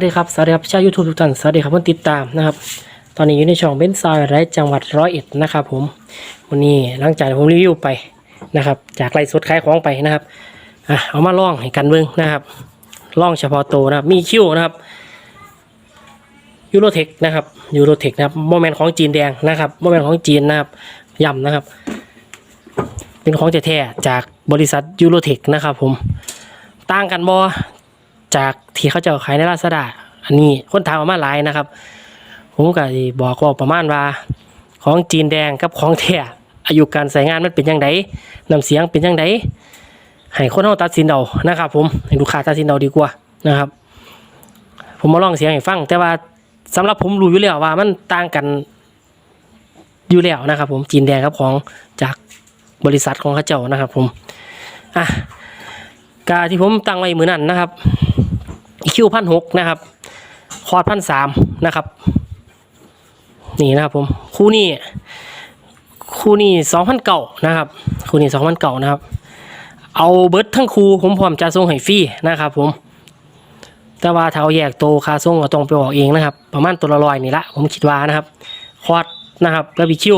สวัสดีครับสวัสดีครับชาวยูทูบทุกท่านสวัสดีครับเพื่อนติดตามนะครับ ตอนนี้อยู่ในช่องเบนซายไรจังหวัดร้อยเอ็ดนะครับผมวันนี้หลังจากผมรีวิวไปนะครับ จากไลฟ์สดขายของไปนะครับอะเอามาล่องให้กันเบิ้งนะครับล่องเฉพาะตัวนะครับมีคิวนะครับยูโรเทคนะครับยูโรเทคนะครับโมเมนต์ของจีนแดงนะครับโมเมนต์ของจีนนะครับย่ำนะครับ เป็นของแท้จากบริษัทยูโรเทคนะครับผมต่างกันบ่ จากที่เขาจะขายในลาซาด้าอันนี้คนถามมาหลายนะครับ ผมก็บอกว่าประมาณว่า ของจีนแดงกับของแท้อายุการใช้งานมันเป็นยังไงน้ำเสียงเป็นยังไงให้คนเฮาตัดสินเอานะครับ ผมให้ลูกค้าตัดสินเอาดีกว่านะครับ ผมมาลองเสียงให้ฟัง แต่ว่าสำหรับผมรู้อยู่แล้วว่ามันต่างกันอยู่แล้วนะครับ ผมจีนแดงกับของจากบริษัทของเขาเจ้านะครับ ผมอะกาที่ผมตั้งไว้มือนั้นนะครับ คิวพันหกนะครับ คอร์ดพันสามนะครับ นี่นะครับผมคู่นี้คู่นี้สองพันเก่านะครับ คู่นี้สองพันเก่านะครับ เอาเบิร์ดทั้งคู่ผมพร้อมจะส่งให้ฟรีนะครับผมแต่ว่าถ้าเอาแยกโตคาส่งก็ต้องไปออกเองนะครับ ประมาณตัวละร้อยนี่ละผมคิดว่านะครับ คอร์ดนะครับแล้ววิคิว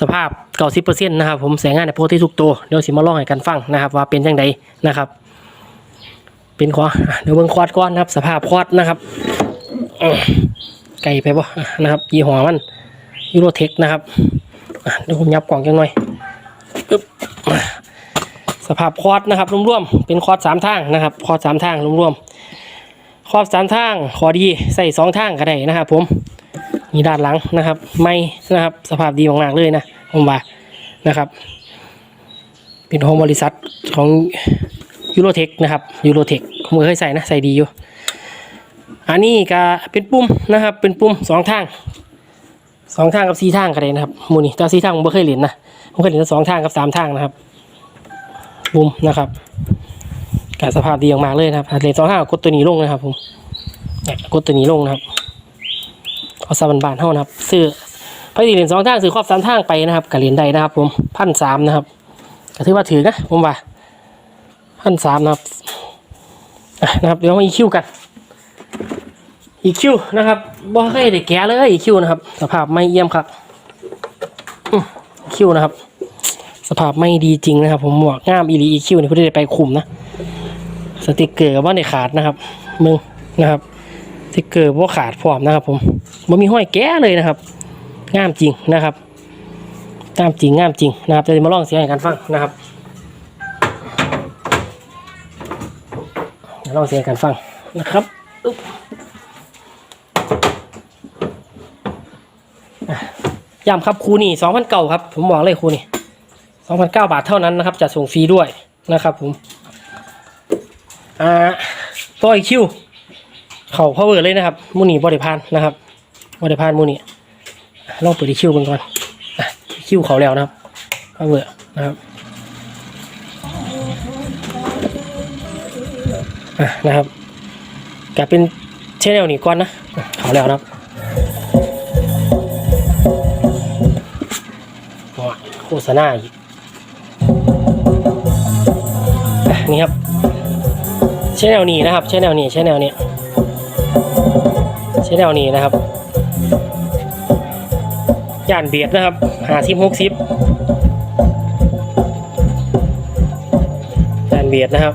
สภาพเก้าสิบเปอร์เซ็นต์นะครับ ผมแสงงานในโปรที่ทุกตัวเดี๋ยวสิมาลองให้กันฟังนะครับ ว่าเป็นยังไงนะครับ เป็นควาเดี๋ยวเบิ่งควอดก่อนนะครับ สภาพควอดนะครับไก่ไปบ่นะครับยี่ห้อมันยูโรเทคนะครับเดี๋ยวผมยับกล่องจังหน่อยสภาพควอดนะครับรวมๆเป็นควอดสามทางนะครับควอดสามทางรวมๆควอดสามทางขอดีใส่สองทางก็ได้นะครับ ผมมีด้านหลังนะครับ ไม่นะครับ สภาพดีมากๆเลยนะผมว่านะครับ เป็นของบริษัทของ ยูโรเทคนะครับยูโรเทคผมเคยใส่นะใส่ดีอยู่ อันนี้ก็เป็นปุ่มนะครับ เป็นปุ่มสองทางสองทางกับสี่ทางก็ได้นะครับมูนี่แต่สี่ทางผมไม่เคยเล่นนะผมเคยเล่นสองทางกับสามทางนะครับปุ่มนะครับการสภาพดีมากๆเลยนะครับเล่นสองทางกดตัวนี้ลงนะครับ ผมกดตัวนี้ลงนะครับเอาซาบันบานเท่านะครับซื้อพอดีเล่นสองทางซื้อครอบสามทางไปนะครับกับเล่นได้นะครับ ผมพันสามนะครับก็ถือว่าถือนะผมว่า พันสามนะครับนะครับเดี๋ยวมาอีคิวกันอีคิวนะครับบ่เคยได้แกะเลยอีคิวนะครับ สภาพไม่เยี่ยมครับคิวนะครับ สภาพไม่ดีจริงนะครับ ผมบอกงามอีหลีอีคิวนี่เพื่อได้ไปคุมนะสติกเกอร์ว่าในขาดนะครับมึงนะครับสติกเกอร์ว่าขาดพร้อมนะครับ ผมบ่มีห้อยแก้เลยนะครับงามจริงนะครับงามจริงงามจริงนะครับจะมาลองเสียงให้กันฟังนะครับ เดี๋ยว ลองเสียงกันฟังนะครับอุ๊บอะย้ำครับครูนี่สองพันเก่าครับ ผมบอกเลยครูนี่สองพันเก้าบาทเท่านั้นนะครับจะส่งฟรีด้วยนะครับผม อ่าต่อยคิว เข่าพาวเวอร์เลยนะครับมูนี่บริพานนะครับบริพานมูนี่ลองเปิดอีคิวกันก่อนอะคิวเขาแล้วนะครับพาวเวอร์นะครับ อะนะครับกลายเป็นเชนแนลนี้ก่อนนะเขาแล้วนะครับว้าโฆษณาอีกนี่ครับเชนแนลนี้นะครับเชนแนลนี้เชนแนลนี้เชนแนลนี้นะครับย่านเบียดนะครับหาสิบหกสิบย่านเบียดนะครับ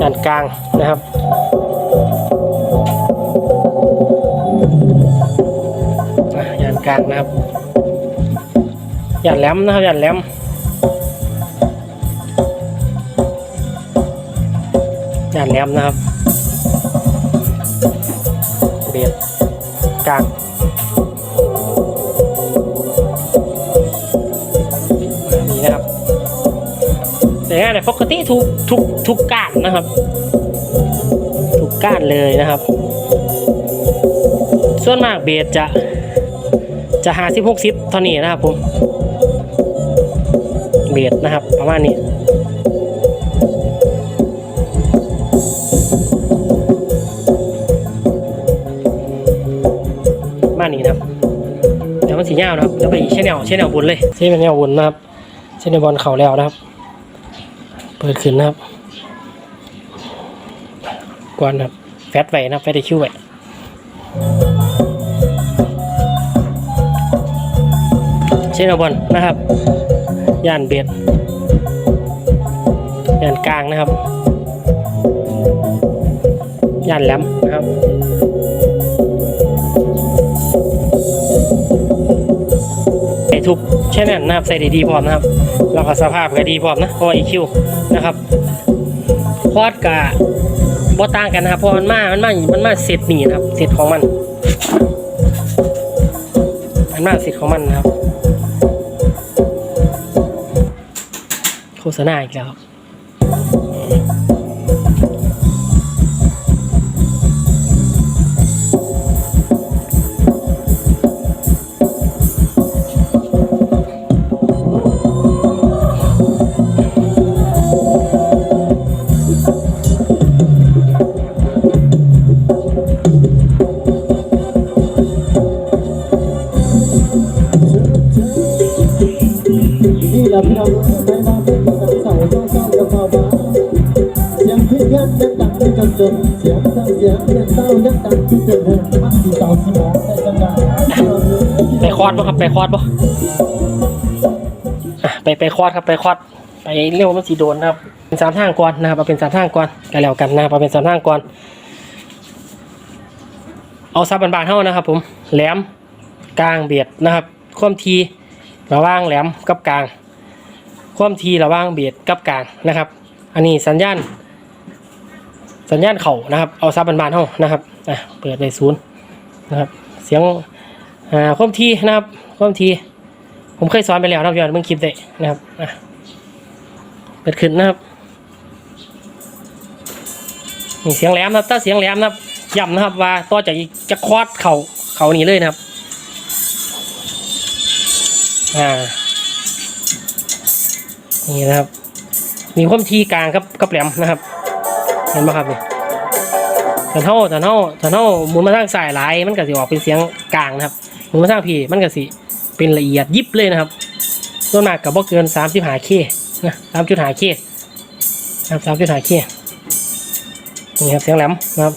ด้านกลางนะครับ ยานกลางนะครับ ยานแหลมนะครับ ยานแหลมยานแหลมนะครับ เบียดกลาง เนี่ยปกติทุกทุกทุกก้านนะครับ ทุกก้านเลยนะครับ ส่วนมากเบสจะจะหาสิบหกสิบเท่านี้นะครับผมเบสนะครับประมาณนี้ประมาณนี้นะครับเดี๋ยวมันสีเงาวนะครับแล้วไปเชนแนวเช่นแนวบนเลยเช่นแนวบนนะครับเชนแนวบอลเข่าแล้วนะครับ เปิดขึ้นนะครับก่อนนะครับแฟตไว้นะแฟตได้คิวไว้เช่นเอาบอลนะครับ ย่านเบียดย่านกลางนะครับ ย่านแหลมนะครับใส่ทุกแช่แน่นนะครับใส่ด้ดีพร้อมนะครับ แล้วก็สภาพก็ดีพร้อมนะเพราะว่า EQ นะครับคอร์ดกับบอต่างกันนะครับเพราะมันมา มันมา มันมาเสร็จนี่นะครับเสร็จของมัน มันมาเสร็จของมันนะครับ โฆษณาอีกแล้ว ยงพี่ยันยังดังที่จนจนเสียงเศร้าเสียงเรียนเศร้ายังดังที่เจ็บหัวมันสีเสาสีหมองแต่จังหวะไปคอดป่ะครับไปคอดป่ะไปไปคอดครับไปคอดไปเร็วมันสีโดนนะครับ เป็นสามทางก่อนนะครับเอาเป็นสามทางก่อนกันแล้วกันนะครับเอาเป็นสามทางก่อนเอาซับบานๆเท่านะครับ ผมแหลมกลางเบียดนะครับความทีระว่างแหลมกับกลางความทีระว่างเบียดกับกลางนะครับ อันนี้สัญญาณ สัญญาณเข่านะครับ เอาซับบานๆเท่านะครับอะเปิดไปศูนย์นะครับ เสียงอ่าความทีนะครับความที ผมเคยสอนไปแล้วนะครับย้อนเมื่อคลิปได้นะครับอะเปิดขึ้นนะครับนี่เสียงแหลมนะครับ ถ้าเสียงแหลมนะครับย้ำนะครับว่าต่อจากจะคอดเข่าเข่านี้เลยนะครับอ่านี่นะครับมีความทีกลางกับกับแหลมนะครับ เห็นไหมครับนี่ถ้าเท่าถ้าเท่าถ้าเท่าหมุนมาทางสายหลมันก็สิออกเป็นเสียงกลางนะครับหมุนมาทางพีมันก็สิเป็นละเอียดยิบเลยนะครับส่วนมากกับบ่เกินสามสิบหาเคนะสามจุดหาเคนะครับสามจุดหาเคนี่ครับเสียงแหลมนะครับ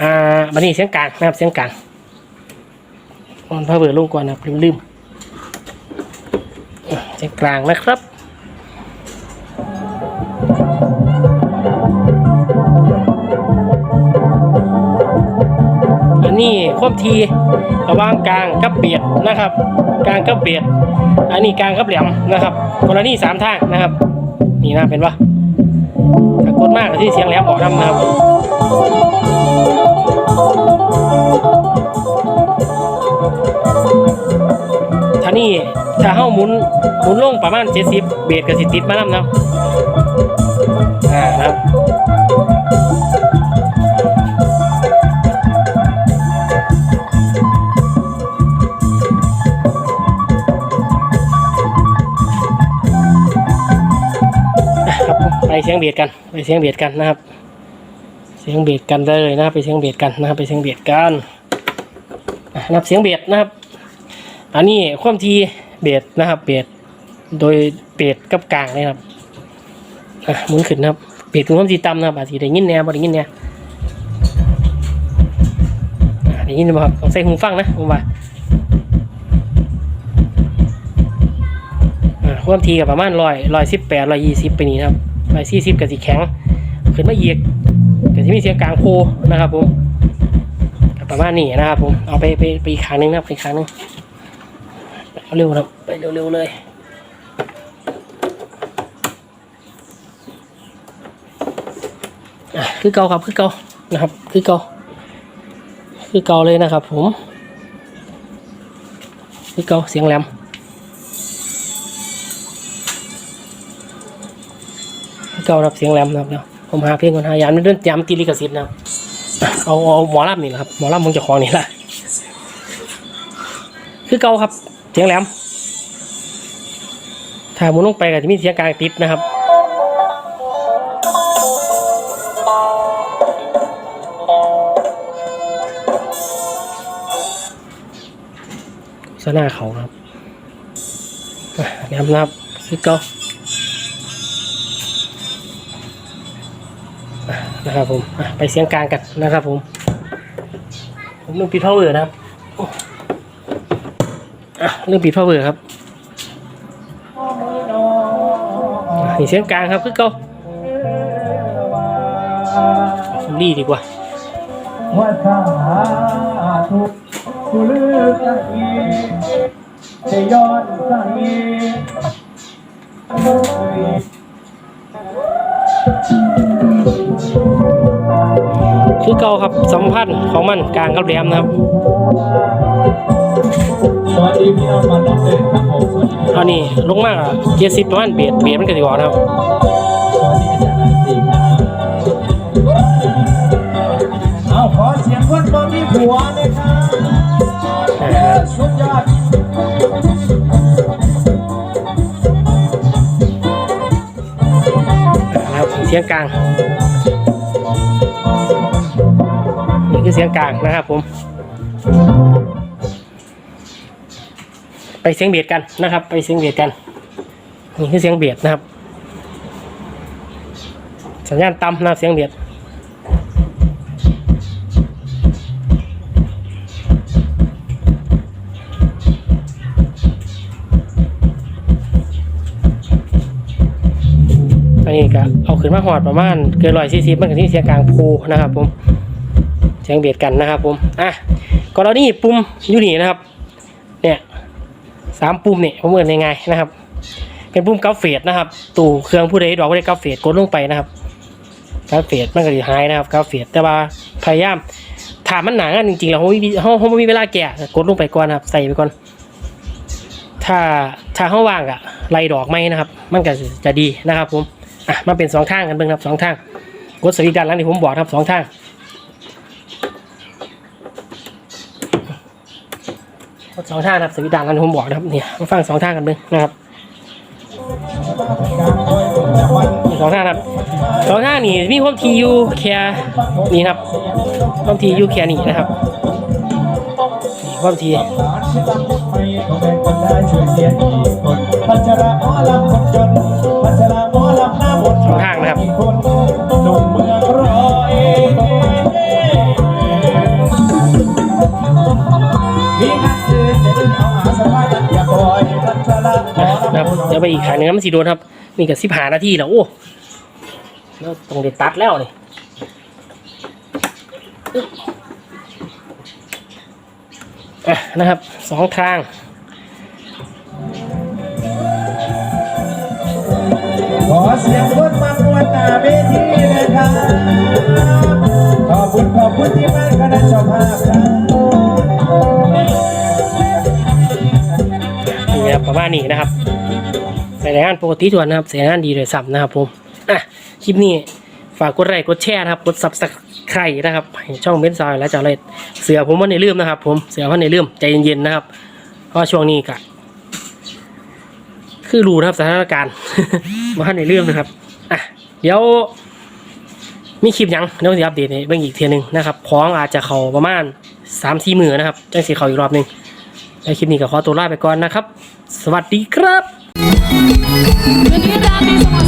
อ่าบันนี้เสียงกลางนะครับเสียงกลางมันพาเบอร์ลงก่อนนะลืมลืมเสียงกลางนะครับ อันนี้ความทีระหว่างกลางกับเบียดนะครับ กลางกับเบียดอันนี้กลางกับแหลมนะครับกรณีสามทางนะครับ นี่นะเป็นว่าถ้ากดมากก็ที่เสียงแหลมออกนำนะครับถ้านี่ถ้าเฮ้าหมุนหมุนลงประมาณ 70 เบียดกับสิติดมานำนะ นะไปเสียงเบียดกันไปเสียงเบียดกันนะครับ เสียงเบียดกันได้เลยนะครับไปเสียงเบียดกันนะครับไปเสียงเบียดกันนับเสียงเบียดนะครับ อันนี้ความทีเบียดนะครับเบียดโดยเบียดกับกลางนะครับอะหมุนขึ้นนะครับ เบียดเป็นความทีต่ำนะครับอาจจะได้ยินแนวบ่ได้ยินแน่ได้ยินไหมครับต้องใส่หูฟังนะผมว่าความทีกับประมาณร้อยร้อยสิบแปดร้อยยี่สิบไปนี่นะครับร้อยสี่สิบกับสีแข็งขึ้นมาอียกกับที่มีเสียงกลางโคนะครับผมประมาณนี้นะครับผมเอาไปไปไปอีกครั้งหนึ่งนะครับไปอีกครั้งหนึ่งเอาเร็วนะครับไปเร็วๆเลย คือเก่าครับคือเก่านะครับ คือเก่าคือเก่าเลยนะครับ ผม คือเก่าเสียงแหลมเก่ารับเสียงแหลมนะครับเดี๋ยวผมหาเพลงก่อนหายามเดินยามตีลิขสิทธิ์นะเอาเอาหมอลำนี่แหละครับหมอลำมึงจะของนี่แหละคือเก่าครับเสียงแหลมถ้ามุนลงไปก็จะมีเสียงกลางติดนะครับ สนาเขาครับอะแหลมนะครับคือเก่านะครับผมไปเสียงกลางกันนะครับผม ผมลืมปิดพาวเวอร์นะครับอะลืมปิดพาวเวอร์ครับนี่เสียงกลางครับคือเก่าดีดีกว่า ว่าสาธุกูเลือกใจจะย้อนใจคือเก่าครับสัมพันธ์ของมันกลางกับแหลมนะครับสวัสดีพี่น้องมาน้องเด็กครับผมสวันนี้ลงมากอะเจ็ดสิบประมาณเบียดเบียดมันก็สิออกนดีอาจานันตีครับเอาขอเสียงคนบ่มีผัวเลยครับ สุดยอดนะครับเสียงกลาง นี่คือเสียงกลางนะครับผม ไปเสียงเบียดกันนะครับ ไปเสียงเบียดกัน นี่คือเสียงเบียดนะครับ สัญญาณต่ำนะเสียงเบียด อันนี้ก็เอาขึ้นมาหอดประมาณเกินร้อยสี่สิบมันก็ที่เสียงกลางโพนะครับผมเสียงเบียดกันนะครับผมอะกรณีปุ่มอยู่นี่นะครับ เนี่ยสามปุ่มเนี่ยผมเอ่นยังไงนะครับ เป็นปุ่มกราฟเฟดนะครับตู่เครื่องผู้ใดดอกผู้ใดกราฟเฟดกดลงไปนะครับกราฟเฟดมันก็จะหายนะครับกราฟเฟดแต่ว่าพยายามถามมันหนางานจริงๆแล้วเขาไม่มีเขาเขาไม่มีเวลาแกะกดลงไปก่อนนะครับ ใส่ไปก่อน ถ้าถ้าเขาว่างอะไล่ดอกไม้นะครับ มันก็จะดีนะครับผม อะมาเป็นสองทางกันเบิ่งครับสองทางกดสวิตช์ด้านล่างที่ผมบอกครับสองทางกดสองทางครับสวิตช์ด้านล่างที่ผมบอกนะครับเนี่ยมาฟังสองทางกันเบิ่งนะครับมีสองทางครับสองทางนี่มีความทียูแค่นี่ครับความทียูแค่นี้นะครับนี่ความที เดี๋ยวไปอีกขางหนึงนะมันสีโดนครับมีกับสิบหานาทีแล้วโอ้แล้วตรงเด็ดตัดแล้วนี่อึ๊บอะนะครับสองทางขอเสียงคนมามวนหน้าเวทีนะครับ ขอบคุณขอบคุณที่มาคณะเจ้าภาพครับนี่ครับประมาณนี้นะครับ ใส่งานปกติทวนนะครับใส่งานดีเลยสับนะครับผมอะคลิปนี้ฝากกดไลค์กดแชร์นะครับกดซับสไครต์นะครับให้ช่องเบนซอยและจาเลตเสือผมว่าในลืมนะครับ ผมเสือว่าในลืมใจเย็นๆนะครับเพราะช่วงนี้กะคือรู้นะครับสถานการณ์ว่าในเรื่องนะครับอะเดี๋ยวมีคลิปยังเดี๋ยวจะอัปเดตในเบื้องอีกเทียนึงนะครับของอาจจะเขาประมาณสามสี่มือนะครับจังสีเขาอีกรอบหนึ่งในคลิปนี้ก็ขอตัวลาไปก่อนนะครับ สวัสดีครับ Jadi nanti sama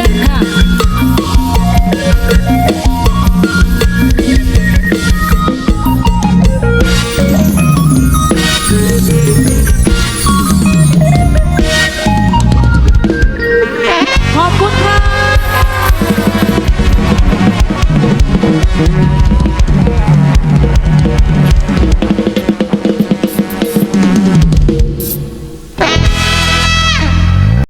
하.